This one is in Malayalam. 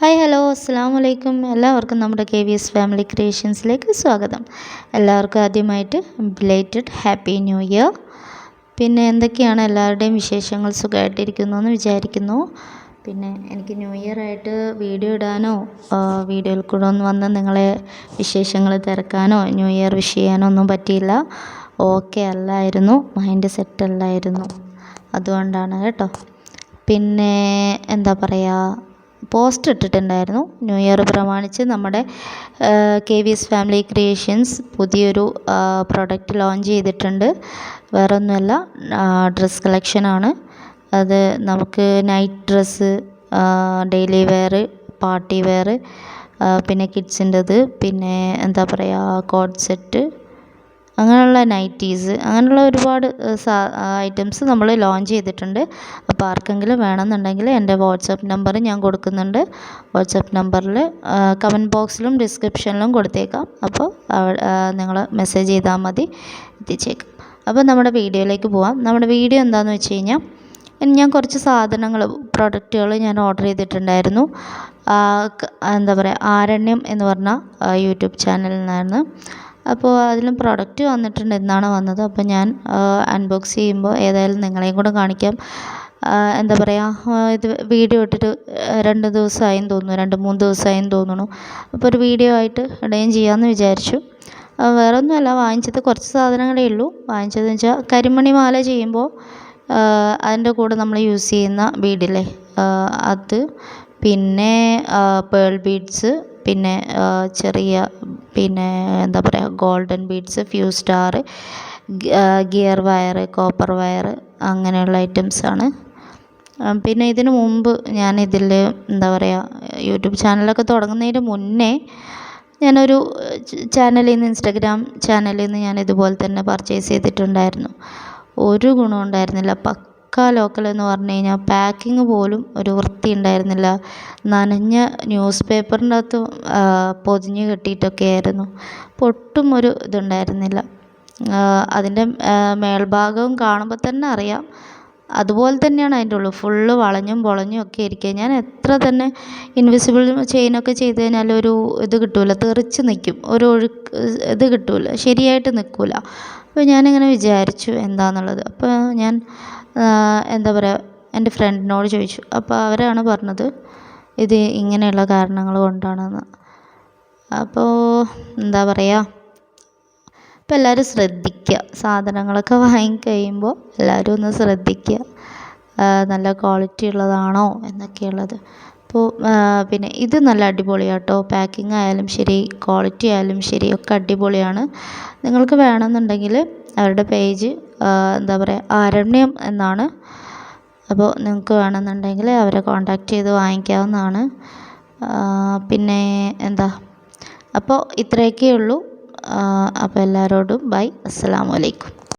ഹായ് ഹലോ അസ്സാം വലൈക്കും എല്ലാവർക്കും നമ്മുടെ കെ വി എസ് ഫാമിലി ക്രിയേഷൻസിലേക്ക് സ്വാഗതം. എല്ലാവർക്കും ആദ്യമായിട്ട് ബിലേറ്റഡ് ഹാപ്പി ന്യൂ ഇയർ പിന്നെ എന്തൊക്കെയാണ് എല്ലാവരുടെയും വിശേഷങ്ങൾ? സുഖമായിട്ടിരിക്കുന്നു എന്ന് വിചാരിക്കുന്നു. പിന്നെ എനിക്ക് ന്യൂ ഇയർ ആയിട്ട് വീഡിയോ ഇടാനോ വീഡിയോയിൽ കൂടെ ഒന്ന് വന്ന് നിങ്ങളെ വിശേഷങ്ങൾ തിരക്കാനോ ന്യൂ ഇയർ വിഷ് ചെയ്യാനോ ഒന്നും പറ്റിയില്ല. ഓക്കെ അല്ലായിരുന്നു. മൈൻഡ് സെറ്റ് അല്ലായിരുന്നു. അതുകൊണ്ടാണ് കേട്ടോ. പിന്നെ എന്താ പറയുക പോസ്റ്റ് ഇട്ടിട്ടുണ്ടായിരുന്നു. ന്യൂ ഇയർ പ്രമാണിച്ച് നമ്മുടെ K V S family creations പുതിയൊരു പ്രൊഡക്റ്റ് ലോഞ്ച് ചെയ്തിട്ടുണ്ട്. വേറൊന്നുമല്ല ഡ്രസ്സ് കളക്ഷനാണ് അത് നമുക്ക് night dress daily wear party wear പിന്നെ കിഡ്സിന്റെത് പിന്നെ എന്താ പറയുക കോഡ് സെറ്റ് അങ്ങനെയുള്ള നൈറ്റീസ് അങ്ങനെയുള്ള ഒരുപാട് ഐറ്റംസ് നമ്മൾ ലോഞ്ച് ചെയ്തിട്ടുണ്ട്. അപ്പോൾ ആർക്കെങ്കിലും വേണമെന്നുണ്ടെങ്കിൽ എന്റെ വാട്സപ്പ് നമ്പർ ഞാൻ കൊടുക്കുന്നുണ്ട്. വാട്സപ്പ് നമ്പറിൽ കമന്റ് ബോക്സിലും ഡിസ്ക്രിപ്ഷനിലും കൊടുത്തേക്കാം. അപ്പോൾ നിങ്ങൾ മെസ്സേജ് ചെയ്താൽ മതി. എത്തിച്ചേക്കാം. അപ്പോൾ നമ്മുടെ വീഡിയോയിലേക്ക് പോവാം. നമ്മുടെ വീഡിയോ എന്താണെന്ന് വെച്ച് കഴിഞ്ഞാൽ ഞാൻ കുറച്ച് സാധനങ്ങൾ പ്രൊഡക്റ്റുകൾ ഞാൻ ഓർഡർ ചെയ്തിട്ടുണ്ടായിരുന്നു. എന്താ പറയുക ആരണ്യം എന്ന് പറഞ്ഞ യൂട്യൂബ് ചാനലിൽ നിന്നാണ് അപ്പോൾ അതിലും പ്രൊഡക്റ്റ് വന്നിട്ടുണ്ട് എന്നാണ് വന്നത്. അപ്പോൾ ഞാൻ അൺബോക്സ് ചെയ്യുമ്പോൾ ഏതായാലും നിങ്ങളെയും കൂടെ കാണിക്കാം. എന്താ പറയുക ഇത് വീഡിയോ ഇട്ടിട്ട് രണ്ട് ദിവസമായെന്ന് തോന്നുന്നു രണ്ട് മൂന്ന് ദിവസമായെന്ന് തോന്നുന്നു. അപ്പോൾ ഒരു വീഡിയോ ആയിട്ട് ഇടുകയും ചെയ്യാമെന്ന് വിചാരിച്ചു. വേറെ ഒന്നുമല്ല വാങ്ങിച്ചത് കുറച്ച് സാധനങ്ങളേ ഉള്ളൂ. വാങ്ങിച്ചതെന്ന് വെച്ചാൽ കരിമണി മാല ചെയ്യുമ്പോൾ അതിന്റെ കൂടെ നമ്മൾ യൂസ് ചെയ്യുന്ന ബീഡില്ലേ അത്. പിന്നെ പേൾ ബീഡ്സ് പിന്നെ ചെറിയ പിന്നെ എന്താ പറയുക golden beads few star gear wire copper wire അങ്ങനെയുള്ള ആണ്. പിന്നെ ഇതിന് മുമ്പ് ഞാൻ ഇതിൽ എന്താ പറയുക യൂട്യൂബ് ചാനലൊക്കെ തുടങ്ങുന്നതിന് മുന്നേ ഞാനൊരു ചാനലിൽ നിന്ന് ഇൻസ്റ്റഗ്രാം ചാനലിൽ നിന്ന് ഞാൻ ഇതുപോലെ തന്നെ പർച്ചേസ് ചെയ്തിട്ടുണ്ടായിരുന്നു. ഒരു ഗുണം ഉണ്ടായിരുന്നില്ല. പക്ക ലോക്കൽ എന്ന് പറഞ്ഞു കഴിഞ്ഞാൽ പാക്കിങ് പോലും ഒരു വൃത്തി ഉണ്ടായിരുന്നില്ല നനഞ്ഞ ന്യൂസ് പേപ്പറിന്റെ അകത്ത് പൊതിഞ്ഞ് കെട്ടിയിട്ടൊക്കെ ആയിരുന്നു. ഒട്ടും ഒരു ഇതുണ്ടായിരുന്നില്ല. അതിന്റെ മേൽഭാഗവും കാണുമ്പോൾ തന്നെ അറിയാം. അതുപോലെ തന്നെയാണ് അതിന്റെ ഉള്ളു ഫുള്ള് വളഞ്ഞും പൊളഞ്ഞും ഒക്കെ ഇരിക്കുക. ഞാൻ എത്ര തന്നെ ഇൻവിസിബിൾ ചെയിനൊക്കെ ചെയ്ത് കഴിഞ്ഞാൽ ഒരു ഇത് കിട്ടില്ല തെറിച്ച് നിൽക്കും. ഒരു ഒഴുക്ക് ഇത് കിട്ടില്ല ശരിയായിട്ട് നിൽക്കില്ല അപ്പോൾ ഞാനിങ്ങനെ വിചാരിച്ചു എന്താണെന്നുള്ളത് അപ്പോൾ ഞാൻ എന്താ പറയുക എന്റെ ഫ്രണ്ടിനോട് ചോദിച്ചു. അപ്പോൾ അവരാണ് പറഞ്ഞത് ഇത് ഇങ്ങനെയുള്ള കാരണങ്ങൾ കൊണ്ടാണെന്ന്. അപ്പോൾ എന്താ പറയുക അപ്പോൾ എല്ലാവരും ശ്രദ്ധിക്കുക സാധനങ്ങളൊക്കെ വാങ്ങിക്കഴിയുമ്പോൾ എല്ലാവരും ഒന്ന് ശ്രദ്ധിക്കുക നല്ല ക്വാളിറ്റി ഉള്ളതാണോ എന്നൊക്കെയുള്ളത്. അപ്പോൾ പിന്നെ ഇത് നല്ല അടിപൊളിയാണ് കേട്ടോ പാക്കിംഗ് ആയാലും ശരി ക്വാളിറ്റി ആയാലും ശരി ഒക്കെ അടിപൊളിയാണ്. നിങ്ങൾക്ക് വേണമെന്നുണ്ടെങ്കിൽ അവരുടെ പേജ് എന്താ പറയുക ആരണ്യം എന്നാണ്. അപ്പോൾ നിങ്ങൾക്ക് വേണമെന്നുണ്ടെങ്കിൽ അവരെ കോണ്ടാക്ട് ചെയ്ത് വാങ്ങിക്കാവുന്നതാണ്. പിന്നെ എന്താ അപ്പോൾ ഇത്രയൊക്കെ ഉള്ളൂ അപ്പോൾ എല്ലാവരോടും ബൈ. അസ്സലാമു അലൈക്കും.